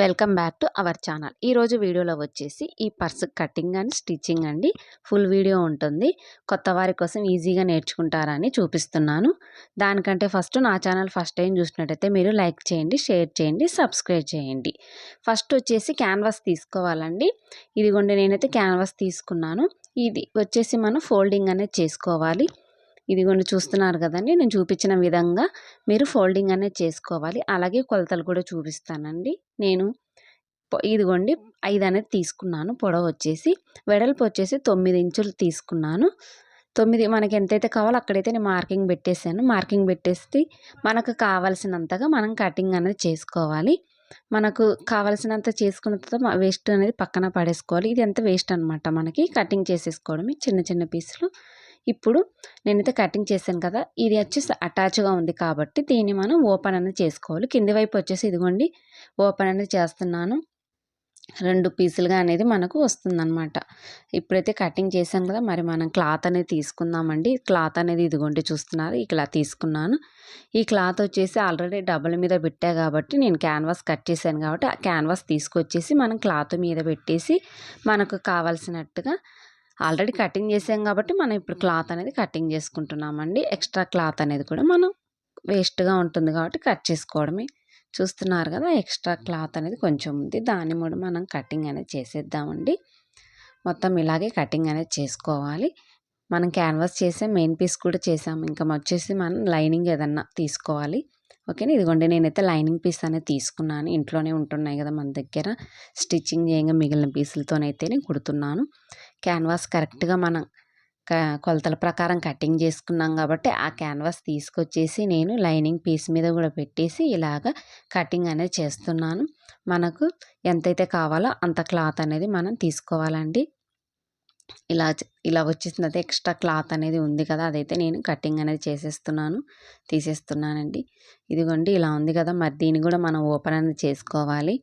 Welcome back to our channel. ఈరోజు వీడియోలో వచ్చేసి ఈ పర్స్ కటింగ్ అండ్ స్టిచ్చింగ్ అండి. ఫుల్ వీడియో ఉంటుంది. కొత్త వారి కోసం ఈజీగా నేర్చుకుంటారని చూపిస్తున్నాను. దానికంటే ఫస్ట్ నా ఛానల్ ఫస్ట్ టైం చూసినట్టయితే మీరు లైక్ చేయండి షేర్ చేయండి సబ్స్క్రైబ్ చేయండి. ఫస్ట్ వచ్చేసి క్యాన్వాస్ తీసుకోవాలండి. ఇదిగోండి నేనైతే క్యాన్వాస్ తీసుకున్నాను. ఇది వచ్చేసి మనం ఫోల్డింగ్ అనేది చేసుకోవాలి. ఇదిగోండి చూస్తున్నారు కదండి నేను చూపించిన విధంగా మీరు ఫోల్డింగ్ అనేది చేసుకోవాలి. అలాగే కొలతలు కూడా చూపిస్తానండి. నేను ఇదిగోండి ఐదు అనేది తీసుకున్నాను. పొడవు వచ్చేసి వెడల్పు వచ్చేసి తొమ్మిది ఇంచులు తీసుకున్నాను. తొమ్మిది మనకి ఎంతైతే కావాలో అక్కడైతే నేను మార్కింగ్ పెట్టేసాను మార్కింగ్ పెట్టేసి మనకు కావాల్సినంతగా మనం కటింగ్ అనేది చేసుకోవాలి. మనకు కావాల్సినంత చేసుకున్న తర్వాత వేస్ట్ అనేది పక్కన పడేసుకోవాలి. ఇది ఎంత వేస్ట్ అనమాట మనకి కటింగ్ చేసేసుకోవడమే చిన్న చిన్న పీసులు. ఇప్పుడు నేనైతే కటింగ్ చేశాను కదా ఇది వచ్చేసి అటాచ్గా ఉంది కాబట్టి దీన్ని మనం ఓపెన్ అనేది చేసుకోవాలి. కింది వైపు వచ్చేసి ఇదిగోండి ఓపెన్ అనేది చేస్తున్నాను. రెండు పీసులుగా అనేది మనకు వస్తుందన్నమాట. ఇప్పుడైతే కటింగ్ చేసాం కదా మరి మనం క్లాత్ అనేది తీసుకుందామండి. క్లాత్ అనేది ఇదిగోండి చూస్తున్నారు ఈ క్లాత్ తీసుకున్నాను. ఈ క్లాత్ వచ్చేసి ఆల్రెడీ డబుల్ మీద పెట్టా కాబట్టి నేను క్యాన్వాస్ కట్ చేశాను కాబట్టి ఆ క్యాన్వాస్ తీసుకొచ్చేసి మనం క్లాత్ మీద పెట్టేసి మనకు కావాల్సినట్టుగా ఆల్రెడీ కటింగ్ చేసాం కాబట్టి మనం ఇప్పుడు క్లాత్ అనేది కటింగ్ చేసుకుంటున్నామండి. ఎక్స్ట్రా క్లాత్ అనేది కూడా మనం వేస్ట్గా ఉంటుంది కాబట్టి కట్ చేసుకోవడమే. చూస్తున్నారు కదా ఎక్స్ట్రా క్లాత్ అనేది కొంచెం ఉంది. దాన్ని కూడా మనం కటింగ్ అనేది చేసేద్దామండి. మొత్తం ఇలాగే కటింగ్ అనేది చేసుకోవాలి. మనం క్యాన్వాస్ చేసే మెయిన్ పీస్ కూడా చేసాము. ఇంకా వచ్చేసి మనం లైనింగ్ ఏదన్నా తీసుకోవాలి. ఓకేనా? ఇదిగోండి నేనైతే లైనింగ్ పీస్ అనేది తీసుకున్నాను. ఇంట్లోనే ఉంటున్నాయి కదా మన దగ్గర. స్టిచ్చింగ్ చేయంగా మిగిలిన పీసులతోనైతేనే కుడుతున్నాను. క్యాన్వాస్ కరెక్ట్గా మనం కొలతల ప్రకారం కటింగ్ చేసుకున్నాం కాబట్టి ఆ క్యాన్వాస్ తీసుకొచ్చేసి నేను లైనింగ్ పీస్ మీద కూడా పెట్టేసి ఇలాగ కటింగ్ అనేది చేస్తున్నాను. మనకు ఎంతైతే కావాలో అంత క్లాత్ అనేది మనం తీసుకోవాలండి. ఇలా ఇలా వచ్చేసింది అదే ఎక్స్ట్రా క్లాత్ అనేది ఉంది కదా అదైతే నేను కటింగ్ అనేది చేసేస్తున్నాను తీసేస్తున్నానండి. ఇదిగోండి ఇలా ఉంది కదా మరి దీన్ని కూడా మనం ఓపెన్ అనేది చేసుకోవాలి.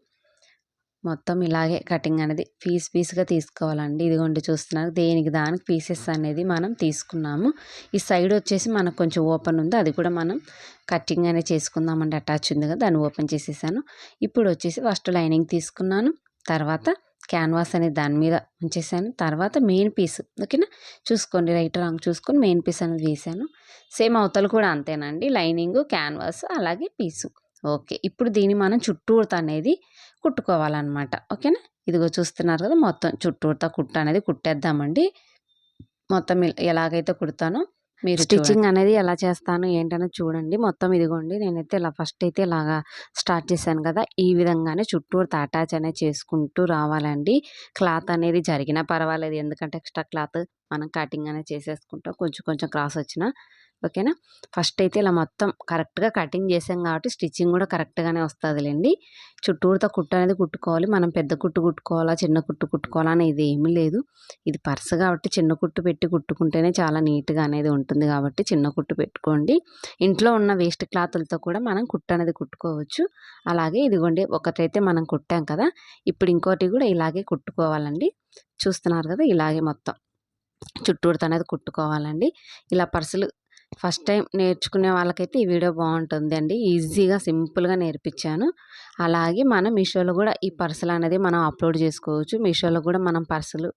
మొత్తం ఇలాగే కటింగ్ అనేది పీస్ పీస్గా తీసుకోవాలండి. ఇదిగోండి చూస్తున్నారు. దేనికి దానికి పీసెస్ అనేది మనం తీసుకున్నాము. ఈ సైడ్ వచ్చేసి మనకు కొంచెం ఓపెన్ ఉంది. అది కూడా మనం కటింగ్ అనేది చేసుకుందామండి. అటాచ్ ఉంది కదా దాన్ని ఓపెన్ చేసేసాను. ఇప్పుడు వచ్చేసి ఫస్ట్ లైనింగ్ తీసుకున్నాను. తర్వాత క్యాన్వాస్ అనేది దాని మీద ఉంచేసాను. తర్వాత మెయిన్ పీస్ ఓకేనా? చూసుకోండి రైట్ రాంగ్ చూసుకొని మెయిన్ పీస్ అనేది వేసాను. సేమ్ అవతలు కూడా అంతేనండి. లైనింగ్ క్యాన్వాస్ అలాగే పీసు. ఓకే. ఇప్పుడు దీన్ని మనం చుట్టూత అనేది కుట్టుకోవాలన్నమాట. ఓకేనా? ఇదిగో చూస్తున్నారు కదా మొత్తం చుట్టూత కుట్ట అనేది కుట్టేద్దామండి. మొత్తం ఎలాగైతే కుడతానో మీరు స్టిచ్చింగ్ అనేది ఎలా చేస్తాను ఏంటనేది చూడండి. మొత్తం ఇదిగోండి నేనైతే ఇలా ఫస్ట్ అయితే ఇలాగా స్టార్ట్ చేశాను కదా. ఈ విధంగానే చుట్టూరు అటాచ్ అనేది చేసుకుంటూ రావాలండి. క్లాత్ అనేది జరిగినా పర్వాలేదు. ఎందుకంటే ఎక్స్ట్రా క్లాత్ మనం కటింగ్ అనేది చేసేసుకుంటాం. కొంచెం కొంచెం క్రాస్ వచ్చిన ఓకేనా? ఫస్ట్ అయితే ఇలా మొత్తం కరెక్ట్గా కటింగ్ చేసాం కాబట్టి స్టిచ్చింగ్ కూడా కరెక్ట్గానే వస్తుందిలేండి. చుట్టూరుతో కుట్టు అనేది కుట్టుకోవాలి. మనం పెద్ద కుట్టు కుట్టుకోవాలా చిన్న కుట్టు కుట్టుకోవాలా అనేది ఏమీ లేదు. ఇది పర్స్ కాబట్టి చిన్న కుట్టు పెట్టి కుట్టుకుంటేనే చాలా నీట్గా అనేది ఉంటుంది కాబట్టి చిన్న కుట్టు పెట్టుకోండి. ఇంట్లో ఉన్న వేస్ట్ క్లాతులతో కూడా మనం కుట్టు అనేది కుట్టుకోవచ్చు. అలాగే ఇదిగోండి ఒకటైతే మనం కుట్టాం కదా ఇప్పుడు ఇంకోటి కూడా ఇలాగే కుట్టుకోవాలండి. చూస్తున్నారు కదా ఇలాగే మొత్తం చుట్టూరుతో అనేది కుట్టుకోవాలండి. ఇలా పర్సులు ఫస్ట్ టైం నేర్చుకునే వాళ్ళకైతే ఈ వీడియో బాగుంటుంది అండి ఈజీగా సింపుల్గా నేర్పించాను. అలాగే మనం మీషోలో కూడా ఈ పర్సులు అనేది మనం అప్లోడ్ చేసుకోవచ్చు. మీషోలో కూడా మనం పర్సులు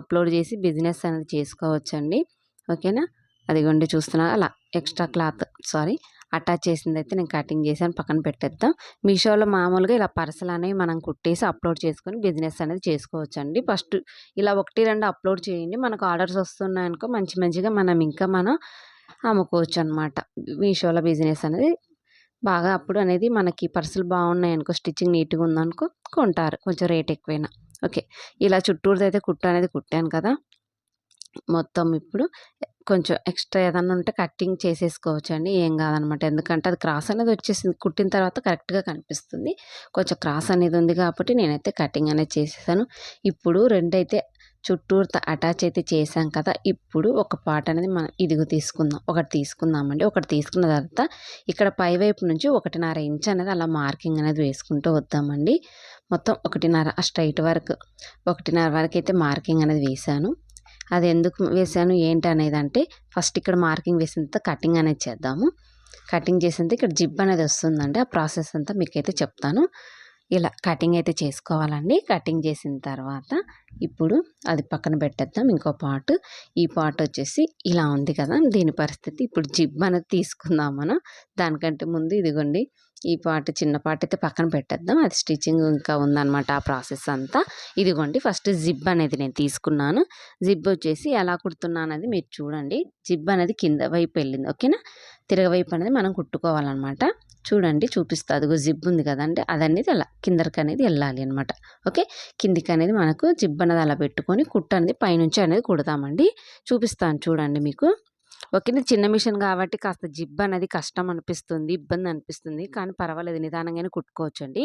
అప్లోడ్ చేసి బిజినెస్ అనేది చేసుకోవచ్చు అండి ఓకేనా? అదిగోండి చూస్తున్నా. అలా ఎక్స్ట్రా క్లాత్ సారీ అటాచ్ చేసింది అయితే నేను కటింగ్ చేసాను పక్కన పెట్టేద్దాం. మీషోలో మామూలుగా ఇలా పర్సలు అనేవి మనం కుట్టేసి అప్లోడ్ చేసుకొని బిజినెస్ అనేది చేసుకోవచ్చండి. ఫస్ట్ ఇలా ఒకటి రెండు అప్లోడ్ చేయండి. మనకు ఆర్డర్స్ వస్తున్నాయనుకో మంచి మంచిగా మనం ఇంకా మనం అమ్ముకోవచ్చు అనమాట మీషోలో బిజినెస్ అనేది బాగా అప్పుడు అనేది మనకి పర్సులు బాగున్నాయి అనుకో స్టిచ్చింగ్ నీట్గా ఉందనుకో కొంటారు. కొంచెం రేట్ ఎక్కువైనా. ఓకే. ఇలా చుట్టూరుది అయితే కుట్ట అనేది కుట్టాను కదా. మొత్తం ఇప్పుడు కొంచెం ఎక్స్ట్రా ఏదన్నా ఉంటే కట్టింగ్ చేసేసుకోవచ్చు అండి ఏం కాదనమాట. ఎందుకంటే అది క్రాస్ అనేది వచ్చేసింది. కుట్టిన తర్వాత కరెక్ట్గా కనిపిస్తుంది. కొంచెం క్రాస్ అనేది ఉంది కాబట్టి నేనైతే కటింగ్ అనేది చేసేసాను. ఇప్పుడు రెండైతే చుట్టూరుతో అటాచ్ అయితే చేసాం కదా ఇప్పుడు ఒక పార్ట్ అనేది మనం ఇదిగో తీసుకుందాం. ఒకటి తీసుకుందామండి. ఒకటి తీసుకున్న తర్వాత ఇక్కడ పై వైపు నుంచి ఒకటిన్నర ఇంచ్ అనేది అలా మార్కింగ్ అనేది వేసుకుంటూ వద్దామండి. మొత్తం ఒకటిన్నర స్ట్రైట్ వరకు ఒకటిన్నర వరకు అయితే మార్కింగ్ అనేది వేసాను అది ఎందుకు వేసాను ఏంటి అనేది అంటే ఫస్ట్ ఇక్కడ మార్కింగ్ వేసిన కటింగ్ అనేది చేద్దాము. కటింగ్ చేసింది ఇక్కడ జిబ్ అనేది వస్తుందండి. ఆ ప్రాసెస్ అంతా మీకైతే చెప్తాను. ఇలా కటింగ్ అయితే చేసుకోవాలండి. కటింగ్ చేసిన తర్వాత ఇప్పుడు అది పక్కన పెట్టేద్దాం ఇంకో పాటు. ఈ పాటు వచ్చేసి ఇలా ఉంది కదా దీని పరిస్థితి. ఇప్పుడు జిబ్ అనేది తీసుకుందాం మనం. దానికంటే ముందు ఇదిగోండి ఈ పాటు చిన్న పాట అయితే పక్కన పెట్టేద్దాం. అది స్టిచ్చింగ్ ఇంకా ఉందన్నమాట ఆ ప్రాసెస్ అంతా. ఇదిగోండి ఫస్ట్ జిబ్ అనేది నేను తీసుకున్నాను. జిబ్ వచ్చేసి ఎలా కుడుతున్నాను అనేది మీరు చూడండి. జిబ్ అనేది కింద వైపు వెళ్ళింది ఓకేనా? తిరగవైపు అనేది మనం కుట్టుకోవాలన్నమాట. చూడండి చూపిస్తా. అదిగో జిబ్ ఉంది కదండి అదనేది అలా కిందకి అనేది వెళ్ళాలి అనమాట ఓకే? కిందికి అనేది మనకు జిబ్ అనేది అలా పెట్టుకొని కుట్ట అనేది పైనుంచి అనేది కుడతామండి. చూపిస్తాను చూడండి మీకు. ఓకే? చిన్న మిషన్ కాబట్టి కాస్త జిబ్ అనేది కష్టం అనిపిస్తుంది ఇబ్బంది అనిపిస్తుంది కానీ పర్వాలేదు నిదానంగానే కుట్టుకోవచ్చు అండి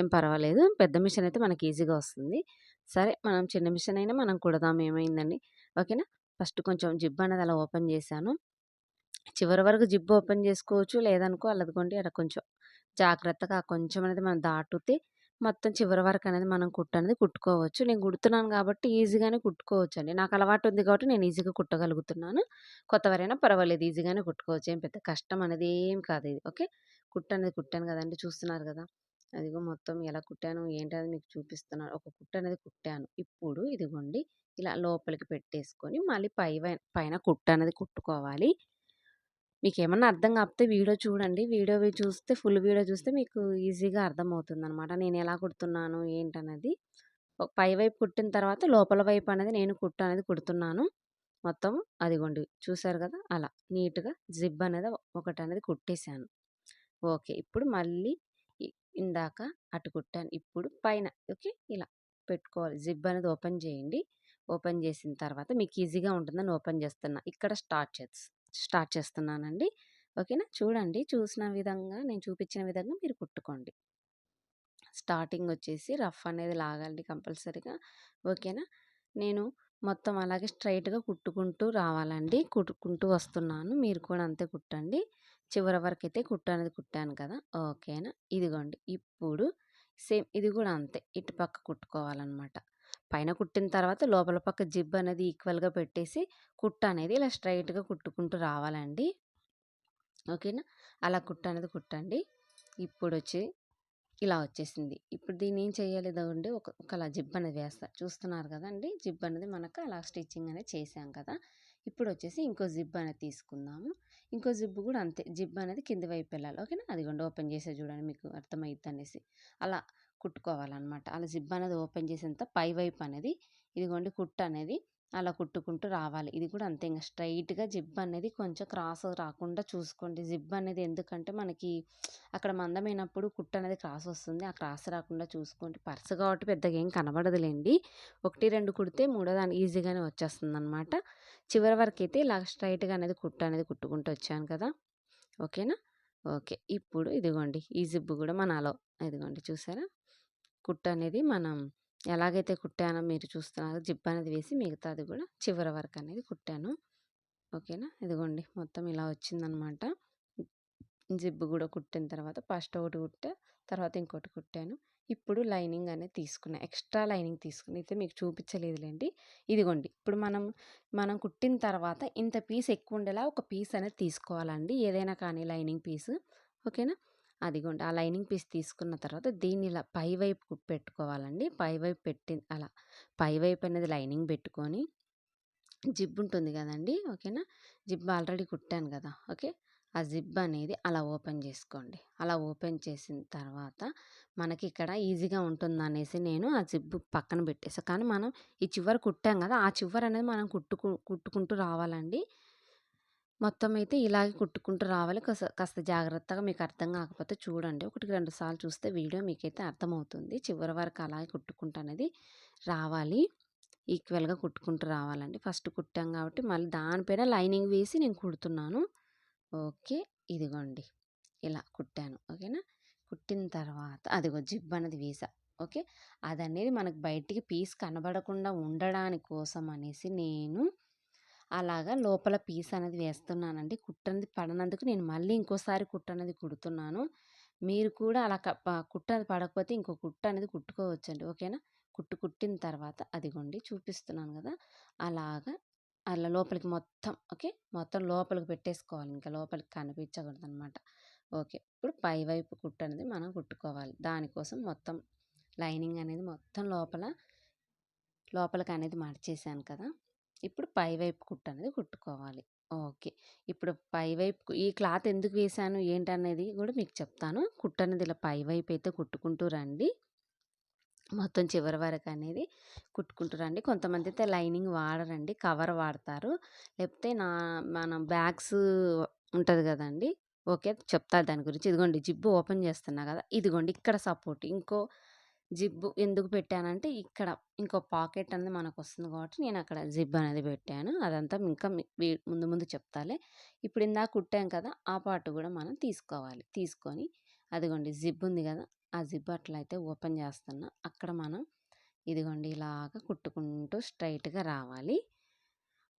ఏం పర్వాలేదు పెద్ద మిషన్ అయితే మనకి ఈజీగా వస్తుంది. సరే మనం చిన్న మిషన్ అయినా మనం కుడదాం ఏమైందండి? ఓకేనా? ఫస్ట్ కొంచెం జిబ్ అనేది అలా ఓపెన్ చేశాను. చివరి వరకు జిప్ ఓపెన్ చేసుకోవచ్చు. లేదనుకో అల్లదుకోండి అక్కడ కొంచెం జాగ్రత్తగా కొంచెం అనేది మనం దాటుతే మొత్తం చివరి వరకు అనేది మనం కుట్టు అనేది కుట్టుకోవచ్చు. నేను కుడుతున్నాను కాబట్టి ఈజీగానే కుట్టుకోవచ్చు అండి నాకు అలవాటు ఉంది కాబట్టి నేను ఈజీగా కుట్టగలుగుతున్నాను. కొత్తవారైనా పర్వాలేదు ఈజీగానే కుట్టుకోవచ్చు. ఏం పెద్ద కష్టం అనేది ఏం కాదు ఇది. ఓకే? కుట్టు అనేది కుట్టాను కదండి. చూస్తున్నారు కదా. అదిగో మొత్తం ఎలా కుట్టాను ఏంటి మీకు చూపిస్తున్నాను. ఒక కుట్టు అనేది కుట్టాను. ఇప్పుడు ఇదిగోండి ఇలా లోపలికి పెట్టేసుకొని మళ్ళీ పై పైన కుట్టు అనేది కుట్టుకోవాలి. మీకు ఏమన్నా అర్థం కాకపోతే వీడియో చూడండి. వీడియో చూస్తే ఫుల్ వీడియో చూస్తే మీకు ఈజీగా అర్థమవుతుంది అనమాట నేను ఎలా కుడుతున్నాను ఏంటనేది. పై వైపు కుట్టిన తర్వాత లోపల వైపు అనేది నేను కుట్టు అనేది కుడుతున్నాను. మొత్తం అదిగోండి. చూసారు కదా? అలా నీట్గా జిబ్ అనేది ఒకటి అనేది కుట్టేశాను. ఓకే. ఇప్పుడు మళ్ళీ ఇందాక అటు కుట్టాను. ఇప్పుడు పైన ఓకే? ఇలా పెట్టుకోవాలి. జిబ్ అనేది ఓపెన్ చేయండి. ఓపెన్ చేసిన తర్వాత మీకు ఈజీగా ఉంటుందని ఓపెన్ చేస్తున్నా. ఇక్కడ స్టార్ట్ చేసి స్టార్ట్ చేస్తున్నానండి. ఓకేనా? చూడండి. చూసిన విధంగా నేను చూపించిన విధంగా మీరు కుట్టుకోండి. స్టార్టింగ్ వచ్చేసి రఫ్ అనేది లాగాలి కంపల్సరీగా. ఓకేనా? నేను మొత్తం అలాగే స్ట్రైట్గా కుట్టుకుంటూ రావాలండి. కుట్టుకుంటూ వస్తున్నాను. మీరు కూడా అంతే కుట్టండి. చివరి వరకు అయితే కుట్టు అనేది కుట్టాను కదా! ఓకేనా? ఇదిగోండి. ఇప్పుడు సేమ్ ఇది కూడా అంతే. ఇటు పక్క కుట్టుకోవాలన్నమాట. పైన కుట్టిన తర్వాత లోపల పక్క జిబ్ అనేది ఈక్వల్గా పెట్టేసి కుట్ట అనేది ఇలా స్ట్రైట్గా కుట్టుకుంటూ రావాలండి. ఓకేనా? అలా కుట్ట అనేది కుట్టండి. ఇప్పుడు వచ్చి ఇలా వచ్చేసింది. ఇప్పుడు దీన్ని ఏం చేయాలి ఇదండి ఒక ఒకలా జిబ్ అనేది వేస్తా. చూస్తున్నారు కదండి జిబ్ అనేది మనకు అలా స్టిచ్చింగ్ అనేది చేసాం కదా. ఇప్పుడు వచ్చేసి ఇంకో జిబ్ అనేది తీసుకుందాము. ఇంకో జిబ్ కూడా అంతే. జిబ్ అనేది కింది వైపు వెళ్ళాలి. ఓకేనా? అదిగోండి ఓపెన్ చేసే చూడండి మీకు అర్థమవుతుంది అనేసి. అలా కుట్టుకోవాలన్నమాట. అలా జిబ్ అనేది ఓపెన్ చేసేంత పై వైపు అనేది ఇదిగోండి కుట్టు అనేది అలా కుట్టుకుంటూ రావాలి. ఇది కూడా అంతే ఇంకా స్ట్రైట్గా జిబ్ అనేది కొంచెం క్రాస్ రాకుండా చూసుకోండి. జిబ్ అనేది ఎందుకంటే మనకి అక్కడ మందమైనప్పుడు కుట్టు అనేది క్రాస్ వస్తుంది. ఆ క్రాస్ రాకుండా చూసుకోండి. పర్స్ కాబట్టి పెద్దగా ఏం కనబడదులేండి. ఒకటి రెండు కుడితే మూడో దాని ఈజీగానే వచ్చేస్తుంది అనమాట చివరి వరకు అయితే ఇలా స్ట్రైట్గా అనేది కుట్టు అనేది కుట్టుకుంటూ వచ్చాను కదా. ఓకేనా? ఓకే. ఇప్పుడు ఇదిగోండి. ఈ జిబ్బు కూడా మన అలో. ఇదిగోండి చూసారా? కుట్టు అనేది మనం ఎలాగైతే కుట్టానో మీరు చూస్తున్నారు జిప్ అనేది వేసి మిగతాది కూడా చివరి వరకు అనేది కుట్టాను. ఓకేనా? ఇదిగోండి మొత్తం ఇలా వచ్చిందనమాట. జిబ్బు కూడా కుట్టిన తర్వాత ఫస్ట్ ఒకటి కుట్టా తర్వాత ఇంకోటి కుట్టాను. ఇప్పుడు లైనింగ్ అనేది తీసుకున్నా ఎక్స్ట్రా లైనింగ్ తీసుకుని అయితే మీకు చూపించలేదులేండి. ఇదిగోండి ఇప్పుడు మనం మనం కుట్టిన తర్వాత ఇంత పీస్ ఎక్కువ ఉండేలా ఒక పీస్ అనేది తీసుకోవాలండి. ఏదైనా కానీ లైనింగ్ పీస్. ఓకేనా? అదిగోండి. ఆ లైనింగ్ పీస్ తీసుకున్న తర్వాత దీన్ని ఇలా పై వైపు పెట్టుకోవాలండి. పై వైపు పెట్టి అలా పై వైపు అనేది లైనింగ్ పెట్టుకొని జిబ్ ఉంటుంది కదండి. ఓకేనా? జిబ్ ఆల్రెడీ కుట్టాను కదా. ఓకే? ఆ జిబ్ అనేది అలా ఓపెన్ చేసుకోండి. అలా ఓపెన్ చేసిన తర్వాత మనకి ఇక్కడ ఈజీగా ఉంటుంది అనేసి నేను ఆ జిబ్ పక్కన పెట్టేసాను కానీ మనం ఈ చివరి కుట్టాం కదా ఆ చివరి అనేది మనం కుట్టుకు కుట్టుకుంటూ రావాలండి. మొత్తం అయితే ఇలాగే కుట్టుకుంటూ రావాలి. కాస్త కాస్త జాగ్రత్తగా మీకు అర్థం కాకపోతే చూడండి. ఒకటికి రెండు సార్లు చూస్తే వీడియో మీకైతే అర్థమవుతుంది. చివరి వరకు అలాగే కుట్టుకుంటూ అనేది రావాలి. ఈక్వల్గా కుట్టుకుంటూ రావాలండి. ఫస్ట్ కుట్టాం కాబట్టి మళ్ళీ దానిపైన లైనింగ్ వేసి నేను కుడుతున్నాను. ఓకే. ఇదిగోండి. ఇలా కుట్టాను. ఓకేనా? కుట్టిన తర్వాత అదిగో జిబ్ అనేది వేసా ఓకే? అదనేది మనకు బయటికి పీస్ కనబడకుండా ఉండడానికి కోసం అనేసి నేను అలాగా లోపల పీస్ అనేది వేస్తున్నానండి. కుట్టనది పడనందుకు నేను మళ్ళీ ఇంకోసారి కుట్ట అనేది కుడుతున్నాను. మీరు కూడా అలా కుట్ట అనేది పడకపోతే ఇంకో కుట్ట అనేది కుట్టుకోవచ్చండి. ఓకేనా? కుట్టు కుట్టిన తర్వాత అదిగోండి చూపిస్తున్నాను కదా! అలాగా అలా లోపలికి మొత్తం ఓకే? మొత్తం లోపలికి పెట్టేసుకోవాలి. ఇంకా లోపలికి కనిపించకూడదు అనమాట ఓకే. ఇప్పుడు పై వైపు కుట్టు అనేది మనం కుట్టుకోవాలి. దానికోసం మొత్తం లైనింగ్ అనేది మొత్తం లోపల లోపలికి అనేది మార్చేసాను కదా! ఇప్పుడు పై వైపు కుట్టు అనేది కుట్టుకోవాలి. ఓకే. ఇప్పుడు పై వైపు ఈ క్లాత్ ఎందుకు వేసాను? ఏంటనేది కూడా మీకు చెప్తాను. కుట్టు అనేది ఇలా పై వైపు అయితే కుట్టుకుంటూ రండి. మొత్తం చివరి వరకు అనేది కుట్టుకుంటూ రండి. కొంతమంది అయితే లైనింగ్ వాడరండి. కవర్ వాడతారు. లేకపోతే నా మన బ్యాగ్స్ ఉంటుంది కదండి. ఓకే. చెప్తా దాని గురించి. ఇదిగోండి జిబ్బు ఓపెన్ చేస్తున్నా కదా. ఇదిగోండి ఇక్కడ సపోర్ట్. ఇంకో జిబ్బు ఎందుకు పెట్టానంటే ఇక్కడ ఇంకో పాకెట్ అనేది మనకు వస్తుంది కాబట్టి నేను అక్కడ జిబ్ అనేది పెట్టాను. అదంతా ఇంకా ముందు ముందు చెప్తాలే. ఇప్పుడు ఇందాక కుట్టాం కదా ఆ పార్ట్ కూడా మనం తీసుకోవాలి. తీసుకొని అదిగోండి జిబ్ ఉంది కదా ఆ జిబ్ అట్లా అయితే ఓపెన్ చేస్తున్నా. అక్కడ మనం ఇదిగోండి ఇలాగ కుట్టుకుంటూ స్ట్రైట్గా రావాలి.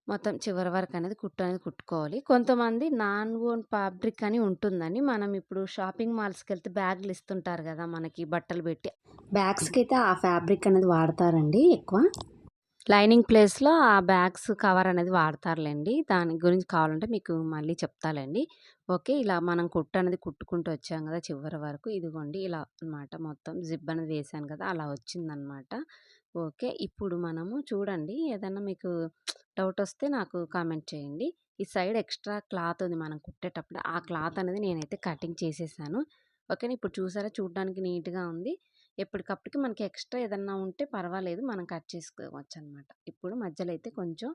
మొత్తం చివరి వరకు అనేది కుట్టు అనేది కుట్టుకోవాలి. కొంతమంది నాన్ ఓన్ ఫ్యాబ్రిక్ అని ఉంటుందండి. మనం ఇప్పుడు షాపింగ్ మాల్స్కి వెళ్తే బ్యాగులు ఇస్తుంటారు కదా మనకి బట్టలు పెట్టి. బ్యాగ్స్కి అయితే ఆ ఫ్యాబ్రిక్ అనేది వాడతారండి ఎక్కువ? లైనింగ్ ప్లేస్లో ఆ బ్యాగ్స్ కవర్ అనేది వాడతారులేండి. దాని గురించి కావాలంటే మీకు మళ్ళీ చెప్తాలేండి. ఓకే ఇలా మనం కుట్టు అనేది కుట్టుకుంటూ వచ్చాం కదా చివరి వరకు. ఇదిగోండి ఇలా అన్నమాట మొత్తం జిప్ అనేది వేసాను కదా అలా వచ్చిందనమాట ఓకే. ఇప్పుడు మనము చూడండి ఏదన్నా మీకు డౌట్ వస్తే నాకు కామెంట్ చేయండి. ఈ సైడ్ ఎక్స్ట్రా క్లాత్ ఉంది మనం కుట్టేటప్పుడు ఆ క్లాత్ అనేది నేనైతే కటింగ్ చేసేసాను. ఓకేనా ఇప్పుడు చూసారా చూడడానికి నీట్గా ఉంది. ఎప్పటికప్పటికి మనకి ఎక్స్ట్రా ఏదన్నా ఉంటే పర్వాలేదు మనం కట్ చేసుకోవచ్చు అనమాట ఇప్పుడు మధ్యలో అయితే కొంచెం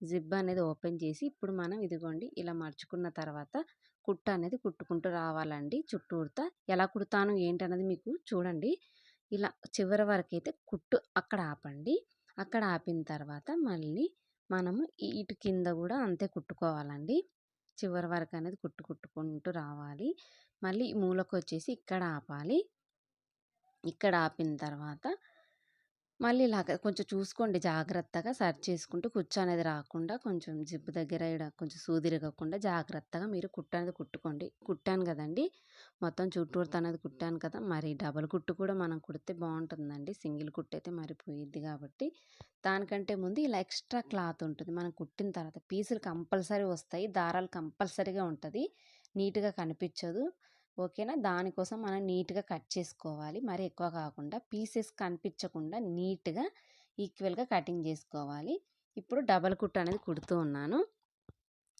జిబ్ అనేది ఓపెన్ చేసి ఇప్పుడు మనం ఇదిగోండి ఇలా మర్చుకున్న తర్వాత కుట్ట అనేది కుట్టుకుంటూ రావాలండి. చుట్టూరుతా ఎలా కుడతాను ఏంటన్నది మీకు చూడండి. ఇలా చివరి వరకు అయితే కుట్టు అక్కడ ఆపండి. అక్కడ ఆపిన తర్వాత మళ్ళీ మనము ఇటు కింద కూడా అంతే కుట్టుకోవాలండి. చివరి వరకు అనేది కుట్టు కుట్టుకుంటూ రావాలి. మళ్ళీ మూలకు వచ్చేసి ఇక్కడ ఆపాలి. ఇక్కడ ఆపిన తర్వాత మళ్ళీ ఇలాగ కొంచెం చూసుకోండి జాగ్రత్తగా సర్చ్ చేసుకుంటూ కుచ్చు అనేది రాకుండా కొంచెం జిప్పు దగ్గర ఇక్కడ కొంచెం సూదిరగకుండా జాగ్రత్తగా మీరు కుట్టు అనేది కుట్టుకోండి. కుట్టాను కదండి మొత్తం చుట్టూరుతో అనేది కుట్టాను కదా మరి డబల్ కుట్టు కూడా మనం కుడితే బాగుంటుందండి. సింగిల్ కుట్టు అయితే మరి పోయిద్ది కాబట్టి. దానికంటే ముందు ఇలా ఎక్స్ట్రా క్లాత్ ఉంటుంది. మనం కుట్టిన తర్వాత పీసులు కంపల్సరీ వస్తాయి. దారాలు కంపల్సరీగా ఉంటుంది. నీట్గా కనిపించదు. ఓకేనా? దానికోసం మనం నీట్గా కట్ చేసుకోవాలి. మరి ఎక్కువ కాకుండా పీసెస్ కనిపించకుండా నీట్గా ఈక్వల్గా కటింగ్ చేసుకోవాలి. ఇప్పుడు డబల్ కుట్ అనేది కుడుతూ ఉన్నాను.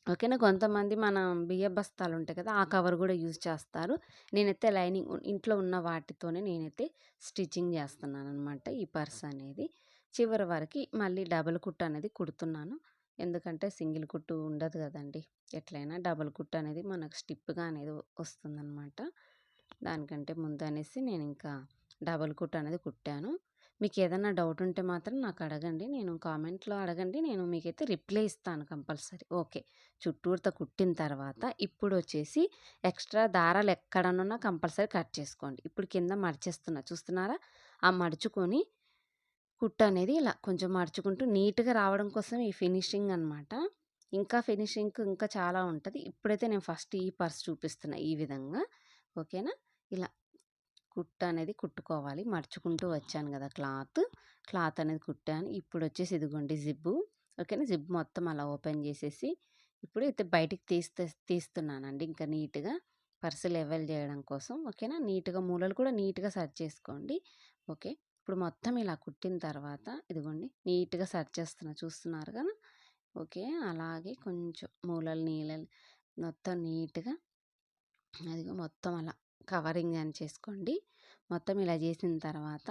ఓకేనా? కొంతమంది మన బియ్య బస్తాలు ఉంటాయి కదా ఆ కవర్ కూడా యూజ్ చేస్తారు. నేనైతే లైనింగ్ ఇంట్లో ఉన్న వాటితోనే నేనైతే స్టిచ్చింగ్ చేస్తున్నాను అనమాట ఈ పర్స్ అనేది. చివరి వరకు మళ్ళీ డబల్ కుట్ అనేది కుడుతున్నాను. ఎందుకంటే సింగిల్ కుట్టు ఉండదు కదండి. ఎట్లయినా డబల్ కుట్టు అనేది మనకు స్టిప్గా అనేది వస్తుందన్నమాట దానికంటే ముందు అనేసి నేను ఇంకా డబల్ కుట్టు అనేది కుట్టాను. మీకు ఏదైనా డౌట్ ఉంటే మాత్రం నాకు అడగండి. నేను కామెంట్లో అడగండి. నేను మీకైతే రిప్లై ఇస్తాను కంపల్సరీ. ఓకే. చుట్టూరుతో కుట్టిన తర్వాత ఇప్పుడు వచ్చేసి ఎక్స్ట్రా దారాలు ఎక్కడనున్నా కంపల్సరీ కట్ చేసుకోండి. ఇప్పుడు కింద మడిచేస్తున్నా. చూస్తున్నారా? ఆ మడుచుకొని కుట్టు అనేది ఇలా కొంచెం మడుచుకుంటూ నీట్గా రావడం కోసం ఈ ఫినిషింగ్ అనమాట ఇంకా ఫినిషింగ్ ఇంకా చాలా ఉంటుంది. ఇప్పుడైతే నేను ఫస్ట్ ఈ పర్స్ చూపిస్తున్నా ఈ విధంగా. ఓకేనా? ఇలా కుట్టు అనేది కుట్టుకోవాలి. మడుచుకుంటూ వచ్చాను కదా క్లాత్. క్లాత్ అనేది కుట్టాను. ఇప్పుడు వచ్చేసి ఇదిగోండి జిబ్బు. ఓకేనా? జిబ్ మొత్తం అలా ఓపెన్ చేసేసి ఇప్పుడు అయితే బయటికి తీస్తే తీస్తున్నానండి ఇంకా నీట్గా. పర్సులు లెవెల్ చేయడం కోసం. ఓకేనా? నీట్గా మూలలు కూడా నీట్గా సర్చ్ చేసుకోండి. ఓకే? ఇప్పుడు మొత్తం ఇలా కుట్టిన తర్వాత ఇదిగోండి నీట్గా సెట్ చేస్తున్నా చూస్తున్నారు కదా! ఓకే. అలాగే కొంచెం మూలలు నీళ్ళలు మొత్తం నీట్గా అదిగో మొత్తం అలా కవరింగ్ అని చేసుకోండి. మొత్తం ఇలా చేసిన తర్వాత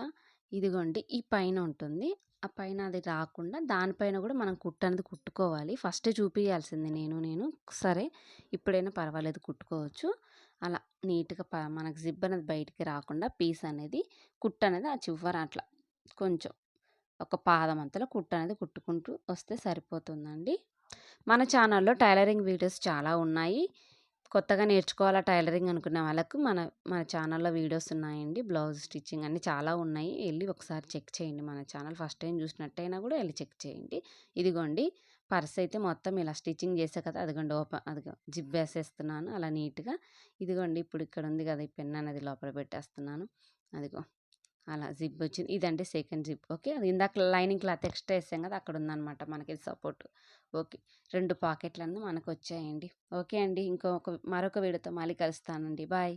ఇదిగోండి ఈ పైన ఉంటుంది. ఆ పైన అది రాకుండా దానిపైన కూడా మనం కుట్టు అనేది కుట్టుకోవాలి. ఫస్ట్ చూపించాల్సింది నేను నేను. సరే ఇప్పుడైనా పర్వాలేదు కుట్టుకోవచ్చు. అలా నీట్గా ప మనకు జిబ్ అనేది బయటికి రాకుండా పీస్ అనేది కుట్టు అనేది ఆ చివర అట్లా కొంచెం ఒక పాదం అంతలో కుట్టు అనేది కుట్టుకుంటూ వస్తే సరిపోతుందండి. మన ఛానల్లో టైలరింగ్ వీడియోస్ చాలా ఉన్నాయి. కొత్తగా నేర్చుకోవాలా టైలరింగ్ అనుకునే వాళ్ళకు మన మన ఛానల్లో వీడియోస్ ఉన్నాయండి. బ్లౌజ్ స్టిచ్చింగ్ అన్నీ చాలా ఉన్నాయి. వెళ్ళి ఒకసారి చెక్ చేయండి మన ఛానల్. ఫస్ట్ టైం చూసినట్టయినా కూడా వెళ్ళి చెక్ చేయండి. ఇదిగోండి. పర్స్ అయితే మొత్తం ఇలా స్టిచ్చింగ్ చేసే కదా! అదిగోండి ఓపెన్ అదిగో జిప్ వేసేస్తున్నాను. అలా నీట్గా ఇదిగోండి ఇప్పుడు ఇక్కడ ఉంది కదా! ఈ పెన్ అనేది లోపల పెట్టేస్తున్నాను. అదిగో అలా జిప్ వచ్చింది. ఇదంటే సెకండ్ జిప్. ఓకే? అది ఇందాక లైనింగ్ క్లాత్ ఎక్స్ట్రా వేసాం కదా! అక్కడ ఉందన్నమాట మనకి సపోర్ట్. ఓకే? రెండు పాకెట్లన్నీ మనకు వచ్చాయండి ఓకే అండి. ఇంకొక మరొక వీడియోతో మళ్ళీ కలుస్తానండి. బాయ్.